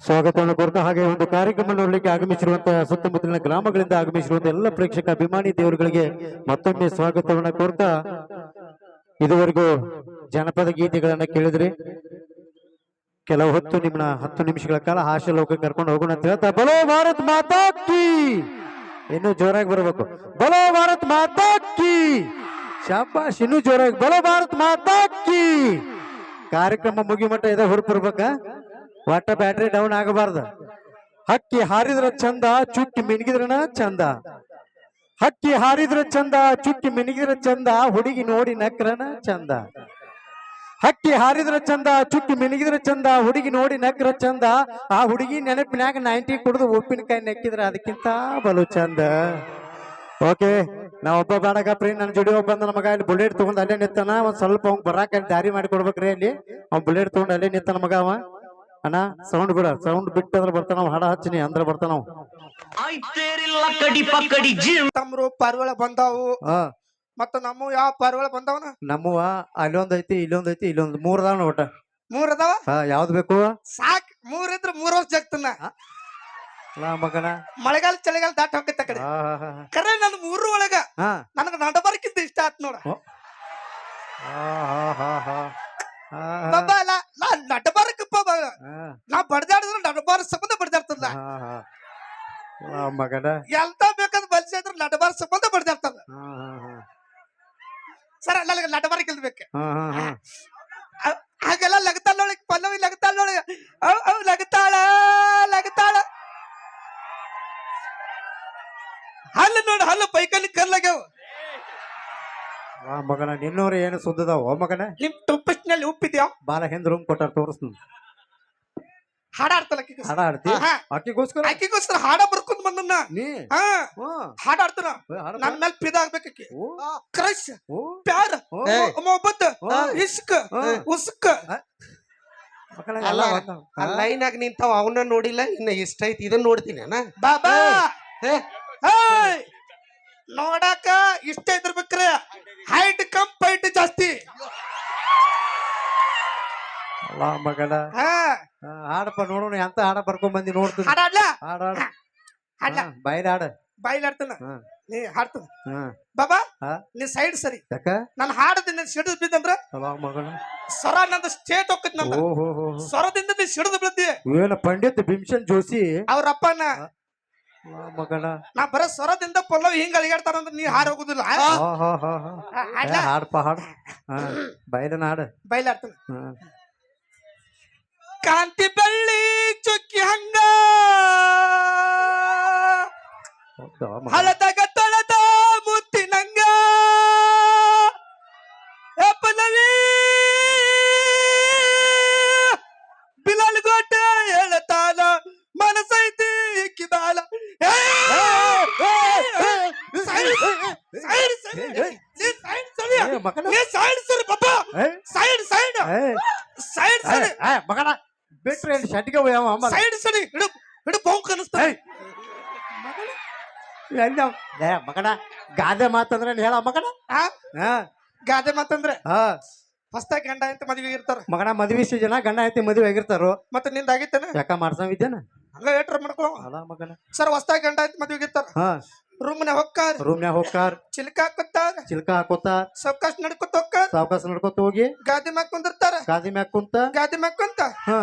ಸ್ವಾಗತವನ್ನು ಕೋರ್ತಾ ಹಾಗೆ ಒಂದು ಕಾರ್ಯಕ್ರಮ ನೋಡಲಿಕ್ಕೆ ಆಗಮಿಸಿರುವಂತಹ ಸುತ್ತಮುತ್ತಲಿನ ಗ್ರಾಮಗಳಿಂದ ಆಗಮಿಸಿರುವಂತಹ ಎಲ್ಲ ಪ್ರೇಕ್ಷಕ ಅಭಿಮಾನಿ ದೇವರುಗಳಿಗೆ ಮತ್ತೊಮ್ಮೆ ಸ್ವಾಗತವನ್ನು ಕೋರ್ತಾ ಇದುವರೆಗೂ ಜನಪದ ಗೀತೆಗಳನ್ನ ಕೇಳಿದ್ರಿ. ಕೆಲವು ಹೊತ್ತು ನಿಮ್ಮನ್ನ ಹತ್ತು ನಿಮಿಷಗಳ ಕಾಲ ಹಾಶ ಲೋಕ ಕರ್ಕೊಂಡು ಹೋಗೋಣ ಅಂತ ಹೇಳ್ತಾ, ಬಲೋ ಭಾರತ್ ಮಾತಾ ಕಿ! ಇನ್ನು ಜೋರಾಗಿ ಬರಬೇಕು. ಬಲೋ ಭಾರತ್ ಮಾತಾ ಕಿ! ಶಾಬಾಷ್, ಇನ್ನೂ ಜೋರಾಗಿ, ಬಲೋ ಭಾರತ್ ಮಾತಾ ಕಾರ್ಯಕ್ರಮ ಮುಗಿ ಮಟ್ಟ ಇದ, ಹೊರಪಿರ್ಬೇಕ. ಒಟ್ಟ ಬ್ಯಾಟ್ರಿ ಡೌನ್ ಆಗಬಾರ್ದು. ಹಕ್ಕಿ ಹಾರಿದ್ರ ಚಂದ ಚುಟ್ಟಿ ಮಿನಗಿದ್ರನ ಚಂದ. ಹಕ್ಕಿ ಹಾರಿದ್ರ ಚಂದ ಚುಟ್ಟಿ ಮಿನಗಿದ್ರ ಚಂದ, ಹುಡುಗಿ ನೋಡಿ ನಕ್ರನ ಚಂದ. ಹಕ್ಕಿ ಹಾರಿದ್ರ ಚಂದ ಚುಟ್ಟಿ ಮಿನಗಿದ್ರ ಚಂದ, ಹುಡುಗಿ ನೋಡಿ ನಕ್ರ ಚಂದ. ಆ ಹುಡುಗಿ ನೆನಪಿನಾಗ ನೈಂಟಿ ಕುಡಿದು ಉಪ್ಪಿನಕಾಯಿ ನೆಕ್ಕಿದ್ರ ಅದಕ್ಕಿಂತ ಬಲು ಚಂದ. ಓಕೆ ನಾ ಒಬ್ಬ ಬಾಡಗಪ್ರಿ ನನ್ನ ಜೋಡಿ ಒಬ್ಬ ಬಂದ ಮಗ ಇಲ್ಲಿ ಬುಲೆಟ್ ತಗೊಂಡ್ ಅಲ್ಲೇ ನಿಂತಾನ ಒಂದ್ ಸ್ವಲ್ಪ ಅವ್ನ್ ಬರಾಕ ಅಲ್ಲಿ ದಾರಿ ಮಾಡಿ ಕೊಡ್ಬೇಕ್ರಿ ಅಲ್ಲಿ ಅವ್ನ್ ಬುಲೆಟ್ ತಗೊಂಡ್ ಅಲ್ಲೇ ನಿಂತಾನ ಮಗ ಅವ ಅಣ್ಣ ಸೌಂಡ್ ಬಿಡ ಸೌಂಡ್ ಬಿಟ್ಟಂದ್ರ ಬರ್ತಾನ ಅವ ಹಾಡ ಹಚ್ಚಿನಿ ಅಂದ್ರ ಬರ್ತಾನ ಅವ ಆಯ್ತೇರಿಲ್ಲ ಕಡಿ ಪಕ್ಕಡಿ ಜೀವ ತಮ್ರು ಪಾರಿವಾಳ ಬಂದಾವು ಹಾ ಮತ್ತ ನಮ್ಮ ಯಾವ ಪಾರಿವಾಳ ಬಂದಾವನ ನಮ್ಮವ ಅಲ್ಲೊಂದ್ ಐತಿ ಇಲ್ಲೊಂದ್ ಐತಿ ಇಲ್ಲೊಂದ್ ಮೂರ್ ಅದಾವ ಒಟ್ಟ ಮೂರ್ ಅದಾವ ಹಾ ಯಾವ್ದ್ ಬೇಕು ಸಾಕ್ ಮೂರ್ ಇದ್ರ ಮೂರ್ ವರ್ಷ ಜಗ್ತನ ಲಾ ಮಗನ ಮಳೆಗಾಲ ಚಳಿಗಾಲ ದಾಟ ಹೋಗತ್ತ ಕಡೆ ಹಾ ಹಾ ಹಾ ಕರೆ ನನ್ ಮೂರು ಒಳಗ ಹಾ ನನಗ ನಡಬರ್ಕಿಂತ ಇಷ್ಟ ಆತ್ ನೋಡ. ನಾ ನಡಬಾರಕಪ್ಪ ಹಾ ನಾ ಬಡದಾಡಿದ್ರ ನಡಬಾರ ಸಂಬಂಧ ಬಡ್ದಾಡ್ತದ ಮಗನ. ಎಂತ ಬೇಕಾದ್ರೆ ಬಲ್ಸಿದ್ರೆ ನಡಬಾರ ಸಂಬಂಧ ಬಡ್ದಾಡ್ತದ. ಸರ ನನಗ ನಡಬಾರ ಗೆಲ್ಬೇಕು ಹಾಗೆಲ್ಲ ಲಗತಾಳ ನೋಳಿ ಪಲ್ಲವಿ ಲಗತಾಳ ನೋಳಿ ಅವ್ ಅವ್ ಲಗತಾಳ ಲಗತಾಳ. ಹಲ್ಲು ನೋಡು ಹಲ್ಲು ಪೈಕಲ್ಲಿ ಕಲ್ಲಾಗ್ಯಾವ ಮಗನ ನಿನ್ನೋರ ಏನು ಸುದ್ದದಾವ? ಓ ಮಗನ? ನಿಮ್ ಟೂತ್ಪೇಸ್ಟ್ನಲ್ಲಿ ಉಪ್ಪಿದ್ಯಾ? ಬಾಲ ಹಿಂದ್ ರೂಮ್ ಕೊಟ್ಟಾರ ತೋರಿಸ್ತೀನಿ. ಹಾಡಾಡ್ತಲ್ಲ. ಹಾಡ ಆಡ್ತಿ ಗೋಸ್ಕರ ಆಕಿಗೋಸ್ಕರ ಆಕಿಗೋಸ್ಕರ ಹಾಡ ಬರ್ಕೊಂಡ್ ಬಂದನ್ನ. ನೀ? ಹಾ. ಹಾಡ ನನ್ ಮೇಲೆ ಪಿದಾಗ್ಬೇಕು ಆಕಿ. ಓ, ಕ್ರಶ್ ಪ್ಯಾರ. ಮೊಹಬ್ಬತ್. ಇಸ್ಕ್ ಉಸ್ಕ್. ಲೈನ್ ಆಗಿ ನಿಂತಾವ ಅವನ್ನ ನೋಡಿಲ್ಲ ಇನ್ನ ಇಷ್ಟ ಐತಿ ಇದನ್ನ ನೋಡ್ತೀನಿ ಅಣ್ಣ. ಬಾಬಾ! ನೋಡಾಕ ಇಷ್ಟ ಇದ್ರ ಬೇಕ್ರೆ ಪೈಟ್ ಜಾಸ್ತಿ ಅಲ್ಲ ಮಗನ? ಹಾ. ಆ, ಹಾಡಪ್ಪ ನೋಡೋಣ ಎಂತ ಹಾಡ ಬರ್ಕೊಂಡ್ ಬಂದಿ ನೋಡ್ತೀನಿ. ಹಾಡಾಡ್ಲ ಹಾಡ ಹಾಡ. ಹಾಡ್ಲ. ಬಯಲ ಹಾಡ. ಬಾಯ್ಲಾಡ್ತಾನ? ಹಾ. ನೀ ಹಾಡ್ತಾನ? ಹಾ. ಬಾಬಾ ಹಾ. ನೀ ಸೈಡ್ ಸರಿ. ಯಾಕ? ನಾನು ಹಾಡದಿಂದ ಸಿಡಿದು ಬಿದ್ದಂದ್ರ? ಅಲ್ಲ ಮಗನ. ಸ್ವರ ನಂದು ಸ್ಟೇಟ್ ಹೋಗ್ತೈತಿ ನಂದು. ಓ ಹೋ ಹೋ ಹೋ. ಸ್ವರದಿಂದ ನೀ ಸಿಡಿದು ಏನು ಪಂಡಿತ್ ಭೀಮ್ಸನ್ ಜೋಶಿ? ಅಲ್ಲ ಮಗನ. ನಾ ಬರೋ ಸ್ವರದಿಂದ ಪಲ್ಲವ್ ಹಿಂಗ್ ಅಳಿಗಾಡ್ತಾರಂದ್ರ ನೀ ಹಾರ ಹೋಗುದಿಲ್ಲ ಹಾ ಹಾ ಹಾ ಹಾ. ಏ, ಹಾಡಪ್ಪ ಹಾಡ. ಹಾ ಬಯಲನ ಹಾಡ. ಬೈಲಾಡ್ತಾನ ಹಾ. ಕಾಂತಿ ಬೆಳ್ಳಿ ಚುಕ್ಕಿ ಹಂಗ ಹೌದಾ ಮಗನ? ಹಳದಾಗ ತೊಳೆದ ಮುತ್ತಿನಂಗ ಏ ಪಲ್ಲವಿ ಬಿಲಾಲ್ ಗೋಟೆ ಹೇಳ್ತಾನ ಮನಸೈತಿ ಇಕ್ಕಿ ಬಾಳ ಏ, ಸೈಡ್, ಸೈಡ್ ಸರಿ. ನೀ ಸೈಡ್ ಸರಿ. ಏ, ಮಗನ. ನೀ ಸೈಡ್ ಸರಿ ಬಾಬಾ ಏ, ಸೈಡ್ ಸೈಡ್ ಏ, ಸೈಡ್ ಏ, ಸರಿ ಏ, ಮಗನ ಬಿಟ್ರೆ ಇಲ್ಲಿ ಶೆಟ್ಗೆ ಹೋಯವ ಅಮ್ಮ ಸೈಡ್ ಸರಿ ಹಿಡು ಹಿಡು ಬೌಂಕ್ ಅನಿಸ್ತಾನೆ ಎಲ್ಲಿ ಅವ? ಏ ಮಗನ ಗಾದೆ ಮಾತಂದ್ರೆ ಹೇಳ ಮಗನ. ಹಾ ಹಾ ಗಾದೆ ಮಾತಂದ್ರೆ? ಹಾ. ಹೊಸ್ತಾಗ ಗಂಡ ಅಂತ ಮದ್ವೆ ಇರ್ತಾರ. ಮಗನ ಮದ್ವಿ ಜನ ಗಂಡ ಐತಿ ಮದ್ವೆ ಆಗಿರ್ತಾರೋ ಮತ್ತೆ ನಿಂದ ಆಗಿತ್ತೇನ ಯಾಕ ಮಾಡ್ಸಂಗಿದ್ದೇನ? ಹಂಗ ಏಟ್ರ ಮಾಡ್ಕೊ ಮಗನ. ಸರ್ ಹೊಸ್ತಾಗ ಗಂಡ ಆಯ್ತು ಮದ್ವೆ ಇರ್ತಾರ. ಹಾ. ರೂಮ್ನ ಹೊಕ್ಕಾರ ರೂಮ್ನ್ಯಾಗ ಹೋಗ್ತಾರ. ಚಿಲ್ಕ ಹಾಕುತ್ತಾರ ಚಿಲ್ಕ ಹಾಕೋತಾರ ಸವಕಾಶ ನಡ್ಕೊತ ಹೊಕ್ಕಾರ ಸಾವಕಾಶ ನಡ್ಕೊತ ಹೋಗಿ ಗಾದಿ ಮ್ಯಾಗ ಕುಂದಿರ್ತಾರ. ಗಾದಿ ಮ್ಯಾಗ ಕುಂತ. ಗಾದಿ ಮ್ಯಾಗ ಕುಂತ. ಹಾ.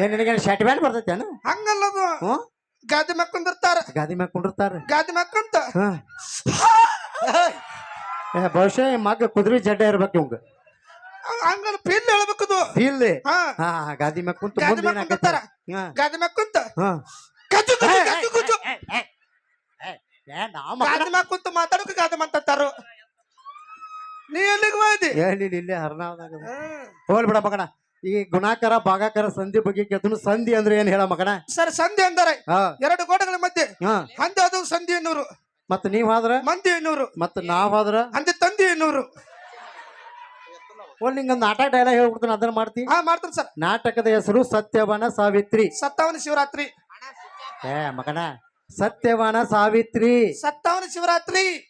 ಏನ್ ನಿನಗೆ ಶರ್ಟ್ ಬ್ಯಾಂಡ್ ಬರ್ತೈತೇನ? ಹಂಗಲ್ಲದು ಹ್ಞೂ? ಗಾದಿ ಮ್ಯಾಗ ಕುಂದಿರ್ತಾರ. ಗಾದಿ ಮ್ಯಾಗ ಕುಂಡಿರ್ತಾರ ಗಾದಿ ಮ್ಯಾಗ ಕುಂತ. ಹಾ. ಏ ಬಹುಶಃ ಈ ಮಗ ಕುದುರೆ ಜಡ್ಡ ಇರ್ಬೇಕು ಇವಂಗ. ಹಂಗಲ್ಲ ಹೇಳ್ಬೇಕದು ಇಲ್ಲಿ. ಹಾ. ಹಾ ಗಾದಿ ಮ್ಯಾಗ ಕುಂತ ಗಾದಿ ಮುಂದೆ ಮ್ಯಾಗ ಏನಾಕೈತಿ? ಕುಂದಿರ್ತಾರ ಹಾ. ಗಾದಿ ಮ್ಯಾಗ ಕುಂತ? ಹಾ. ಕಚ್ಚು ಕಚ್ಚು ಕಚ್ಚು ಕಚ್ಚು ಏ ನಾವ್ ಮಕ್ಕಳ ಗಾದಿ ಮ್ಯಾಗ ಕುಂತ ಮಾತಾಡೋಕೆ ಗಾದಿ ಮಾತಾಡ್ತಾರು ನೀ ಎಲ್ಲಿಗೆ ಹೋಯ್ದಿ ಹೇಳಿಲ್ಲ ಇಲ್ಲೇ ಹರ್ನಾಳ್ದಾಗ ಹೋಲ್ ಬಿಡ ಮಗಣ ಈ ಗುಣಾಕಾರ ಭಾಗಾಕಾರ ಸಂಧಿ ಬಗ್ಗೆ ಕೇಳ್ತಾನು. ಸಂಧಿ ಅಂದ್ರೆ ಏನ್ ಹೇಳ ಮಗಣ ಸರ್ ಸಂಧಿ ಅಂದರೆ ಹಾ. ಎರಡು ಗೋಡೆಗಳ ಮಧ್ಯೆ. ಹಾ. ಹಂದಿ ಅದು ಸಂಧಿ ಎನ್ನೂರು. ಮತ್ತ ನೀವ್ ಆದ್ರ ಮಂದಿ ಎನ್ನೂರು. ಮತ್ತ ನಾವ್ ಆದ್ರ ಹಂದಿ ತಂದಿ ಎನ್ನೂರು. ಒಂದ್ ನಿಂಗೊಂದ್ ನಾಟಕ ಡೈಲಾಗ್ ಹೇಳ್ಬಿಡ್ತಾನ ಅದನ್ನ ಮಾಡ್ತಿ. ಹಾ ಮಾಡ್ತೀನಿ ಸರ್. ನಾಟಕದ ಹೆಸರು ಸತ್ಯವನ ಸಾವಿತ್ರಿ. ಸತ್ತವನ ಶಿವರಾತ್ರಿ. ಏ ಮಗನ ಸತ್ಯವನ ಸಾವಿತ್ರಿ. ಸತ್ತವನ ಶಿವರಾತ್ರಿ.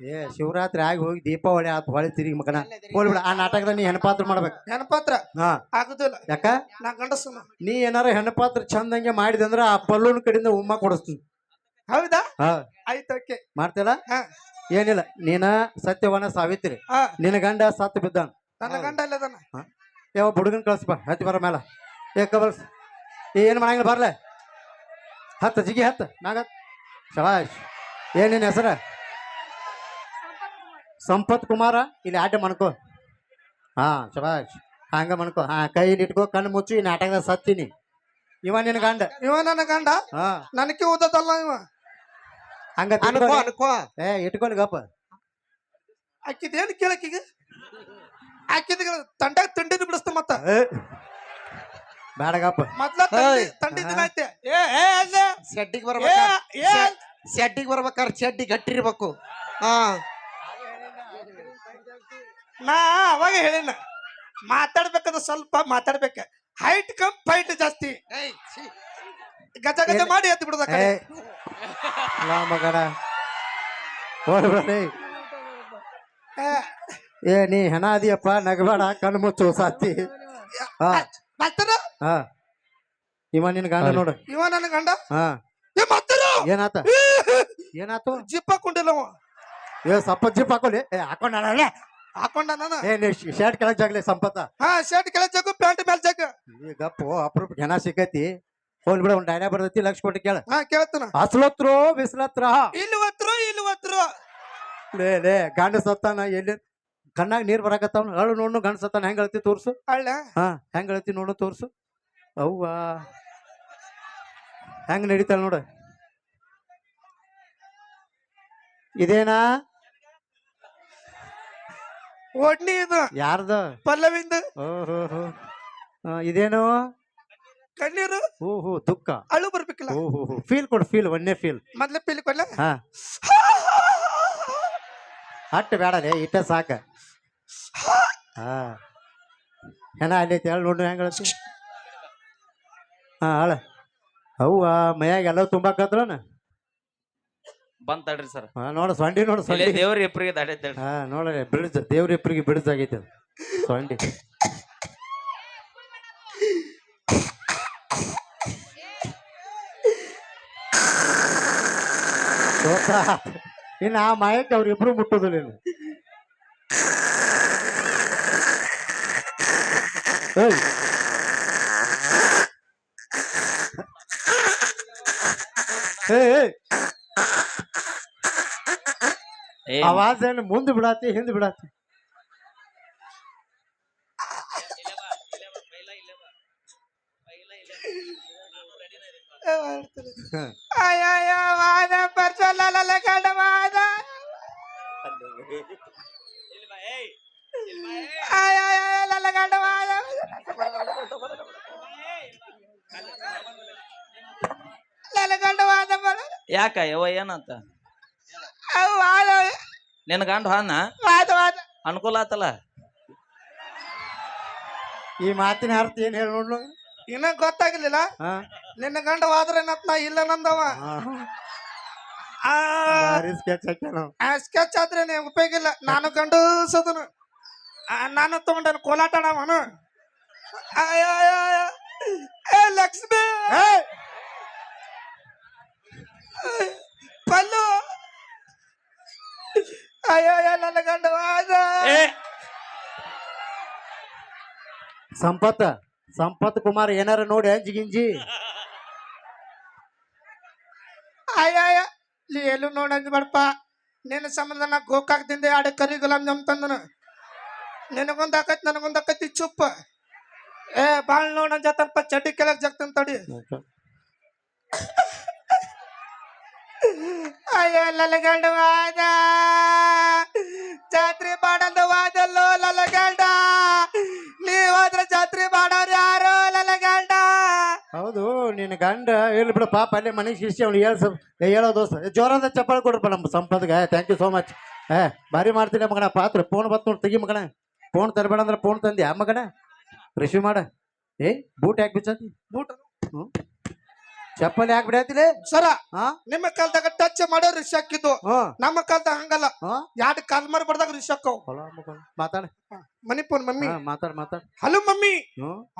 ಏ ಶಿವರಾತ್ರಿ ಆಗಿ ಹೋಗಿ ದೀಪಾವಳಿ ಆತ್ ಹೊಳೆ ತಿರುಗಿ ಮಗನ. ಹೋಗ್ಬಿಡ ಆ ನಾಟಕದ ನೀ ಹೆಣ್ಪಾತ್ರ ಮಾಡ್ಬೇಕು. ಹೆಣ್ಪಾತ್ರ? ಹಾ. ಆಗುದಿಲ್ಲ. ಯಾಕ? ನಾ ಗಂಡಸನ. ನೀ ಏನಾರ ಹೆಣಪಾತ್ರ ಚಂದಂಗೆ ಮಾಡಿದೆ ಅಂದ್ರ ಆ ಪಲ್ಲೂನ್ ಕಡೆಯಿಂದ ಉಮ್ಮ ಕೊಡಿಸ್ತೀನಿ. ಹೌದಾ? ಹಾ. ಆಯ್ತು ಓಕೆ. ಹಾ. ಏನಿಲ್ಲ ನೀನ ಸತ್ಯವನ ಸಾವಿತ್ರಿ. ಹಾ. ನಿನ್ನ ಗಂಡ ಸತ್ತು ಬಿದ್ದಾನ. ನನ್ನ ಗಂಡ ಅಲ್ಲ ಅದನ್ನ ಯಾವ ಹುಡುಗನ್ ಬಾ ಹತ್ತಿ ಬರ ಮೇಲೆ. ಏ ಕಬಲ್ಸ್. ಏನು ಮಾಡಂಗಿಲ್ಲ ಬರ್ಲೆ? ಹತ್ತು ಜಿಗಿ ಹತ್ತು ನಾಗ ಶಬಾಶ್ ಶಬಾಷ್. ಏನ್ ನಿನ್ನ ಹೆಸರ? ಸಂಪತ್ ಕುಮಾರ. ಇಲ್ಲಿ ಆಟ ಮಾಡ್ಕೋ ಹಾ ಶಬಾಷ್. ಹಂಗ ಮಾಡ್ಕೋ ಹಾ ಕೈ ಇಟ್ಕೋ ಕಣ್ಣು ಮುಚ್ಚಿ ನಾಟಕದಾಗ ಸತ್ತೀನಿ. ಇವ ನಿನ್ನ ಗಂಡ? ಇವ ನನ್ನ ಗಂಡ? ಹಾ. ನನಗೆ ಓದದಲ್ಲ ಇವ. ಹಂಗ ಅನ್ಕೋ. ಅನ್ಕೋ. ಏ ಇಟ್ಕೊಂಡು ಗಪ್ಪ. ಅಕ್ಕಿದೇನು ಕೇಳಕ್ಕೀಗ ಆಕಿದ ತಂಡಾಗ ತಿಂಡಿನ ಬಿಡಿಸ್ತ ಮತ್ತ. ಬೇಡಗಪ್ಪ ಮೊದ್ಲ ತಂಡಿ. ತಂಡಿ ದಿನ ಐತೆ. ಏ ಏ ಅಲ್ಲ. ಶೆಡ್ಡಿಗೆ ಏ ಬರ್ಬೇಕ? ಏ ಶೆಡ್ಡಿಗೆ ಬರ್ಬೇಕಾರೆ ಶೆಡ್ಡಿ ಗಟ್ಟಿರ್ಬೇಕು. ಹಾ. ನಾ ಅವಾಗ ಹೇಳಿನ ಮಾತಾಡ್ಬೇಕಾದ್ರೆ ಸ್ವಲ್ಪ ಮಾತಾಡ್ಬೇಕ. ಹೈಟ್ ಕಮ್ ಫೈಟ್ ಜಾಸ್ತಿ. ಗಜ ಗಜ ಮಾಡಿ ಎದ್ದು ಬಿಡದ ಏ ಲಾ. ಏ ನೀ ಹೆಣ ಅದಿಯಪ್ಪ ನಗಬೇಡ ಕಣ್ಣು ಮುಚ್ಚು ಸಾತಿ ಹಾ ಮಾಸ್ತರ ಹಾ ಇವ ನಿನ್ ಗಂಡ ನೋಡು ಇವ ನನ್ನ ಗಂಡ ಹಾ ಏ ಮಾಸ್ತರ ಏನಾತ ಏನಾತು ಜಿಪ್ ಹಾಕೊಂಡಿಲ್ಲ ಅವ ಏ ಸಪ್ಪ ಜಿಪ್ ಹಾಕೊಳ್ಳಿ ಏ ಹಾಕೊಂಡ ಹಾಕೊಂಡ ನಾನು ಏ ನೀ ಶರ್ಟ್ ಕೆಳಗ್ ಜಾಗ್ಲಿ ಸಂಪತ್ತ ಹಾ ಶರ್ಟ್ ಕೆಳ ಜಗ್ಗು ಪ್ಯಾಂಟ್ ಮೇಲೆ ಜಗ್ಗ ಈ ಗಪ್ಪು ಅಪರೂಪ ಹೆಣ ಸಿಕ್ಕೈತಿ ಹೋಗ್ಲಿ ಬಿಡ ಒಂದ್ ಡೈಲಾಗ್ ಬರ್ತೈತಿ ಲಕ್ಷ ಕೊಟ್ಟು ಕೇಳ ಹಾ ಕೇಳ್ತಾನ ಹಸ್ಲತ್ರು ಬಿಸ್ಲತ್ರ ಇಲ್ಲಿ ಒತ್ರು ಇಲ್ಲಿ ಒತ್ರು ಲೇ ಲೇ ಗಂಡ ಸತ್ತಾನ ಎಲ್ಲಿ ಕಣ್ಣಾಗ ನೀರ್ ಬರಾಕತ್ತಾವ ಅಳು ನೋಡ್ನು ಗಂಡ ಸತ್ತಾನ ಹೆಂಗ್ ಹೇಳ್ತಿ ತೋರ್ಸು? ಅಳ್ಳ? ಹಾ ಹೆಂಗ್ ಹೇಳ್ತಿ ನೋಡು ತೋರ್ಸು? ಅವ್ವ. ಹೆಂಗ್ ನಡೀತಾಳ ನೋಡ. ಇದೇನಾ? ಒಡ್ನಿ ಇದು. ಯಾರ್ದ? ಪಲ್ಲವಿಂದ. ಓಹೋ ಇದೇನು? ಕಣ್ಣೀರು. ಹೋ ಹೋ ದುಃಖ ಅಳು ಬರ್ಬೇಕಲ್ಲ. ಓಹೋ ಹೋ ಫೀಲ್ ಕೊಡು ಫೀಲ್ ಒಂದೇ ಫೀಲ್. ಮೊದ್ಲ ಫೀಲ್ ಕೊಡ್ಲ? ಹಾ. ಬೇಡ ಬೇಡಲೇ ಇಟ್ಟ ಸಾಕ. ಹಾ. ಹೆಣ ಅಲ್ಲಿ ಐತಿ ಹೇಳಿ ನೋಡ್ರಿ ಹೆಂಗೆ ಅಳತಿ? ಹಾ ಅಳ ಅವ್ವ ಮೈಯಾಗ ಎಲ್ಲ ತುಂಬಾಕತ್ರನ? ಬಂದ್ ತಡ್ರಿ ಸರ್. ಹಾ ನೋಡು ಸೊಂಡಿ ನೋಡಿ ಸೊಂಡಿ. ದೇವ್ರ ಎಪ್ರಿಗೆ ದಾಡೈತೆ ಹಾ ನೋಡ್ರಿ ಬಿಡ್ಜ್ ದೇವ್ರ ಇಬ್ಬರಿಗೆ ಬಿಡ್ಜ್ ಆಗೈತೆ ಅದು. ಸೊಂಡಿ. ಇನ್ನು ಆ ಮಾಯಕ್ಕೆ ಅವ್ರಿಬ್ರು ಮುಟ್ಟೋದಿಲ್ಲ ಆವಾಜ್ ಏನು ಮುಂದೆ ಬಿಡಾತಿ ಹಿಂದೆ ಬಿಡಾತಿ. ಅಯ್ಯಯ್ಯೋ ವಾದ ಯಾಕ ಯವ ಏನಂತ? ನಿನ್ ಗಂಡ ಹಾನ? ಅನುಕೂಲ ಆತಲ್ಲ? ಈ ಮಾತಿನ ಅರ್ಥ ಏನ್ ಹೇಳಿ ನೋಡ್ಲು? ಇನ್ನ ಗೊತ್ತಾಗಿರ್ಲಿಲ್ಲ. ನಿನ್ನ ಗಂಡ ಹೋದ್ರೆ ನಾ ಇಲ್ಲ ನಂದವ. ಸ್ಕೆಚ್ ಆದ್ರೆ ನೀ ಉಪಯೋಗ ಇಲ್ಲ. ನಾನು ಗಂಡಸದನು. ನಾನು ತಗೊಂಡನು ಕೋಲಾಟ ಅವನು ಲಕ್ಷ್ಮಿ! ಪಲ್ಲು. ಅಯ್ಯೋ ನನ್ನ ಗಂಡ ಏ. ಸಂಪತ್ ಸಂಪತ್ ಕುಮಾರ್ ಏನಾರ ನೋಡಿ ಅಂಜಿ ಗಿಂಜಿ. ಅಯ್ಯ ನೀ ಎಲ್ಲೂ ನೋಡಿ ಅಂದ್ಬೇಡಪ್ಪ ನಿನ್ನ ಸಂಬಂಧ ನಾ ಗೋಕಾಕ್ದಿಂದ ಎರಡು ಕರಿ ಗುಲಾಬ್ ಜಾಮ್ ತಂದನು. ನಿನಗೊಂದು ಆಕೈತಿ ನನಗೊಂದು ಆಕೈತಿ ಚುಪ್ಪ. ಏ ಬಾಳ್ ನೋಡಂಜ ಅಂಜತನಪ್ಪ ಚಡ್ಡಿ ಕೆಳಗೆ ಜಗ್ತಂತಡಿ ತಡಿ. ಅಯ್ಯೋ ಲಲಗಂಡ ವಾದ. ಜಾತ್ರೆ ಮಾಡಲ್ದ ವಾದಲ್ಲೋ ಲಲಗಂಡ. ನೀ ಹೋದ್ರ ಜಾತ್ರೆ ಮಾಡೋರು ಯಾರೋ ಲಲಗಂಡ? ಹೌದು ನಿನ್ನ ಗಂಡ ಇಲ್ಲಿ ಬಿಡು ಪಾಪ ಅಲ್ಲೇ ಮನೆಗೆ ಶಿರ್ಸಿ ಅವ್ನು ಹೇಳ ಹೇಳೋ ದೋಸ್ತ ಜೋರಾದ ಚಪ್ಪಾಳೆ ಕೊಡ್ರಪ್ಪ ನಮ್ಮ ಸಂಪತ್ಗೆ. ಥ್ಯಾಂಕ್ ಯು ಸೋ ಮಚ್ ಏ ಭಾರಿ ಮಾಡ್ತೀನಿ ಮಗಣ ಪಾತ್ರ ಫೋನ್ ಬತ್ ನೋಡಿ ತೆಗಿ ಮಗನ ಫೋನ್ ತರಬೇಡ ಅಂದ್ರೆ ಫೋನ್ ತಂದ್ಯಾ ಆ ಮಗನ ರಿಸೀವ್ ಮಾಡ. ಏ ಬೂಟ್ ಯಾಕೆ ಬಿಚ್ಚತಿ? ಬೂಟ್ ಹ್ಞೂ ಚಪ್ಪಲಿ ಹಾಕ್ಬಿಡತ್ತಿಲೆ ಸರ ಹಾ? ನಿಮ್ಮ ಕಾಲದಾಗ ಟಚ್ ಮಾಡೋ ರಿಶ್ ಹಾಕಿದ್ದು ನಮ್ಮ ಕಾಲದಾಗ ಹಂಗಲ್ಲ. ಯಾಡ್ ಕಾಲ್ ಮಾರಿ ಬಡ್ದಾಗ ರಿಶ್ ಹಾಕವ್ ಮಾತಾಡ. ಮಣಿಪುರ್ ಮಮ್ಮಿ. ಮಾತಾಡ ಮಾತಾಡ. Hello mummy.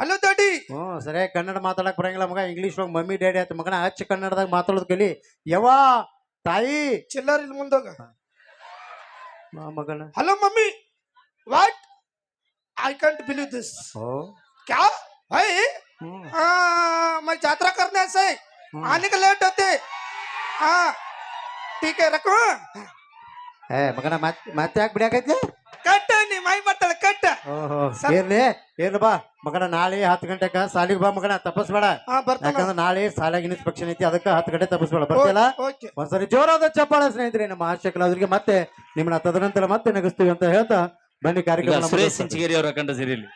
Hello daddy. ಹ್ಞೂ ಸರಿಯಾಗಿ ಕನ್ನಡ ಮಾತಾಡಕ್ ಬರಂಗಿಲ್ಲ ಮಗ. ಇಂಗ್ಲೀಷ್ ಒಳಗೆ ಮಮ್ಮಿ ಡ್ಯಾಡಿ ಆಯ್ತು ಮಗನ. ಹಚ್ಚ ಕನ್ನಡದಾಗ ಮಾತಾಡೋದ್ ಕಲಿ. ಯವಾ ತಾಯಿ. ಚಿಲ್ಲರ್ ಇಲ್ಲಿ ಮುಂದಾಗ. ಮಗನ. Hello mummy. What I can't believe this ಕ್ಯಾ? ಹೈ भाई ಹ್ಮ್ हाँ मैं यात्रा करने से आने के लेट होते हाँ ठीक है रखो ಏ ಮಗನ ಮತ್ ಮತ್ತೆ ಯಾಕೆ ಬಿಡಾಕೈತಿ ಕಟ್ಟ ನೀ ಮೈ ಮಾಡ್ತಾಳೆ ಕಟ್ಟ ಓಹೋ ಸರ್- ಇರ್ಲಿ ಇರ್ಲಿ ಬಾ ಮಗನ ನಾಳೆ ಹತ್ತು ಗಂಟೆಕ ಸಾಲಿಗೆ ಬಾ ಮಗನ ತಪ್ಪಸ್ಬೇಡ ಹಾ ಬರ್ತಾನ ಯಾಕಂದ್ರೆ ನಾಳೆ ಸಾಲಾಗಿ ಇನ್ಸ್ಪೆಕ್ಷನ್ ಐತಿ ಅದಕ್ಕೆ ಹತ್ತು ಗಂಟೆ ತಪ್ಪಿಸ್ಬೇಡ ಬರ್ತಿಲ್ಲ ಓಕೆ ಒಂದ್ಸರಿ ಜೋರಾದ ಚಪ್ಪಾಳ ಸ್ನೇಹಿತರೆ ನಮ್ಮ ಹಾಸ್ಯಕಲಾವರಿಗೆ ಮತ್ತೆ ನಿಮ್ಮನ್ನ ತದನಂತರ ಮತ್ತೆ ನಗಿಸ್ತೀವಿ ಅಂತ ಹೇಳ್ತಾ ಬನ್ನಿ ಈಗ ಕಾರ್ಯಕ್ರಮ ಸುರೇಶ್ ಸಿಂಚಗೇರಿ ಅವರ ಕಂಡ ಸಿರಿಲಿ